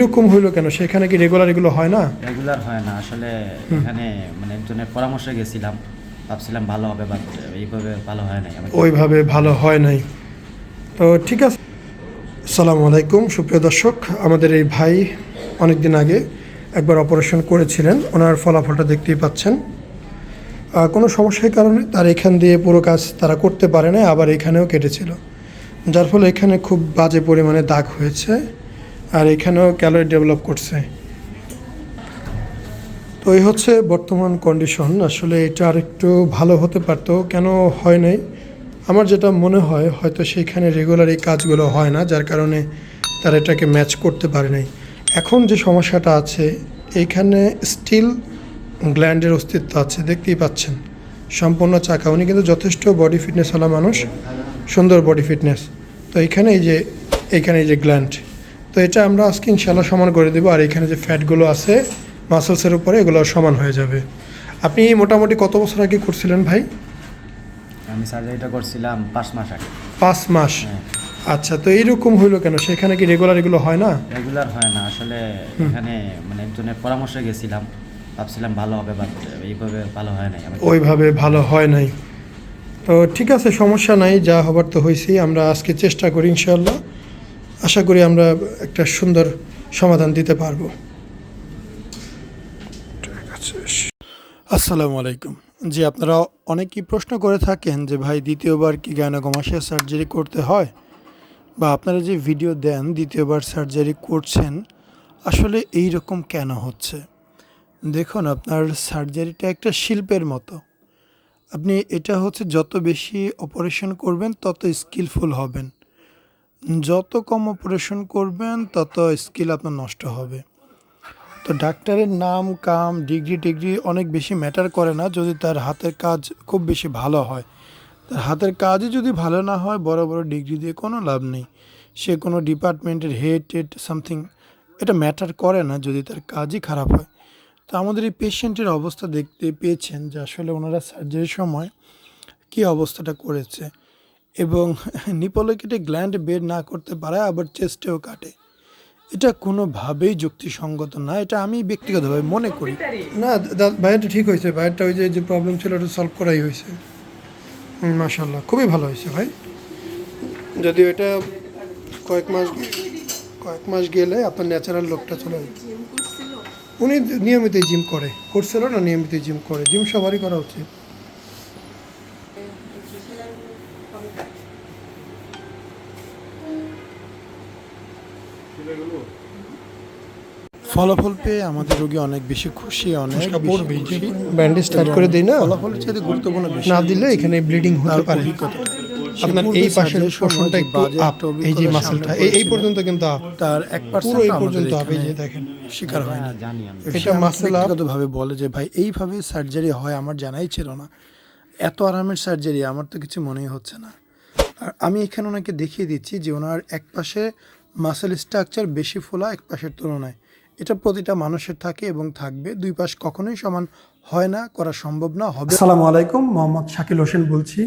এরকম হইল কেন? সেখানে কি রেগুলার এগুলো হয় না? রেগুলার হয় না। আসলে এখানে মানে একজনের পরামর্শে গেছিলাম। ভাবছিলাম ভালো হবে বাট এইভাবে ভালো হয় নাই। ওইভাবে ভালো হয় নাই। তো ঠিক আছে। আসসালামু আলাইকুম সুপ্রিয় দর্শক। আমাদের এই ভাই অনেক দিন আগে একবার অপারেশন করেছিলেন। ওনার ফলাফলটা দেখতেই পাচ্ছেন। কোনো সমস্যার কারণে তার এখান দিয়ে পুরো কাজ তারা করতে পারে না আবার এখানেও কেটেছিল। যার ফলে এখানে খুব বাজে পরিমাণে দাগ হয়েছে। আর এখানেও ক্যালোরি ডেভেলপ করছে। তো এই হচ্ছে বর্তমান কন্ডিশন আসলে এটা আর একটু ভালো হতে পারতো, কেন হয় নাই? আমার যেটা মনে হয়, হয়তো সেইখানে রেগুলার এই কাজগুলো হয় না, যার কারণে তারা এটাকে ম্যাচ করতে পারে নাই। এখন যে সমস্যাটা আছে এইখানে স্টিল গ্ল্যান্ডের অস্তিত্ব আছে, দেখতেই পাচ্ছেন। সম্পূর্ণ চাকা, উনি কিন্তু যথেষ্ট বডি ফিটনেস ফিটনেসওয়ালা মানুষ, সুন্দর বডি ফিটনেস তো এইখানে এই যে এইখানে এই যে গ্ল্যান্ড তো এটা আমরা আজকে ইনশাল্লাহ সমান করে দেবো। আর এখানে যে ফ্যাটগুলো আছে মাসেলসের উপরে এগুলো সমান হয়ে যাবে। আপনি মোটামুটি কত বছর আগে করছিলেন ভাই? আমি সার্জারিটা করছিলাম পাঁচ মাস আগে। পাঁচ মাস? হ্যাঁ। আচ্ছা তো এইরকম হইল কেন? সেখানে কি রেগুলার এগুলো হয় না? রেগুলার হয় না। আসলে এখানে মানে একজনের পরামর্শে গেছিলাম। ভাবছিলাম ভালো হবে বাট এইভাবে ভালো হয় নাই। ওইভাবে ভালো হয় নাই। তো ঠিক আছে সমস্যা নাই যা হবার তো হয়েছেই আমরা আজকে চেষ্টা করি ইনশাল্লাহ আশা করি আমরা একটা সুন্দর সমাধান দিতে পারব। আসসালামু আলাইকুম। জি, আপনারা অনেকেই প্রশ্ন করে থাকেন যে ভাই, দ্বিতীয়বার কি গায়নাকমাসিয়া সার্জারি করতে হয়? বা আপনারা যে ভিডিও দেন, দ্বিতীয়বার সার্জারি করছেন, আসলে এই রকম কেন হচ্ছে? দেখুন, আপনার সার্জারিটা একটা শিল্পের মতো। আপনি এটা হচ্ছে যত বেশি অপারেশন করবেন, তত স্কিলফুল হবেন। যত কম অপারেশন করবেন, তত স্কিল আপনার নষ্ট হবে। তো ডাক্তারের নাম, কাম ডিগ্রি টিগ্রি অনেক বেশি ম্যাটার করে না, যদি তার হাতের কাজ খুব বেশি ভালো হয়। তার হাতের কাজই যদি ভালো না হয়, বড় বড় ডিগ্রি দিয়ে কোনো লাভ নেই। সে কোনো ডিপার্টমেন্টের হেড টেড সামথিং এটা ম্যাটার করে না যদি তার কাজই খারাপ হয়। তো আমাদের এই পেশেন্টের অবস্থা দেখতে পেয়েছেন যে আসলে ওনারা সার্জারির সময় কী অবস্থাটা করেছে। এবং নিপলে কেটে গ্ল্যান্ড বের না করতে পারে, আবার চেস্টেও কাটে। এটা কোনোভাবেই যুক্তিসঙ্গত না, এটা আমি ব্যক্তিগতভাবে মনে করি। না ভাইয়াটা ঠিক হয়েছে। ভাইয়াটা ওই যে প্রবলেম ছিল, ওটা সলভ করাই হয়েছে। মাশাল্লাহ খুবই ভালো হয়েছে ভাই। যদিও এটা কয়েক মাস কয়েক মাস গেলে আপনার ন্যাচারাল লোকটা চলে উনি নিয়মিত জিম করে। করছিল না নিয়মিত জিম করে। জিম সবারই করা উচিত। ফলাফল পেয়ে আমাদের রোগী অনেক বেশি খুশি অনেক ব্যান্ডেজ স্টার্ট করে দেই না? ফলাফল চেয়ে গুরুত্বপূর্ণ না দিলে এখানে ব্লিডিং হতে পারে। আপনার এই পাশের পোর্শনটা একটু আপ এই যে মাসেলটা এই এই পর্যন্ত কিন্তু আপ তার এক পুরো এই পর্যন্ত আপ এই যে দেখেন। শিকার হয় না জানি আমি। এটা মাসেল আপ ভাবে বলে যে ভাই এইভাবে সার্জারি হয় আমার জানাই ছিল না। এত আরামের সার্জারি আমার তো কিছু মনেই হচ্ছে না। আর আমি এখানে ওনাকে দেখিয়ে দিচ্ছি যে ওনার এক পাশে মাসেল স্ট্রাকচার বেশি ফোলা, এক পাশের তুলনায়। এটা প্রতিটা মানুষের থাকে এবং থাকবে, দুই পাশ কখনোই সমান হয় না, করা সম্ভব না, হবে আসসালামু আলাইকুম, মোহাম্মদ শাকিল হোসেন বলছি।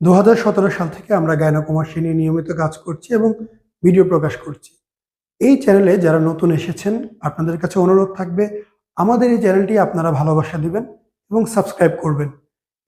দু হাজার সতেরো সাল থেকে আমরা গায়নাকুমাসী নিয়ে নিয়মিত কাজ করছি এবং ভিডিও প্রকাশ করছি। এই চ্যানেলে যারা নতুন এসেছেন, আপনাদের কাছে অনুরোধ থাকবে, আমাদের এই চ্যানেলটি আপনারা ভালোবাসা দিবেন এবং সাবস্ক্রাইব করবেন।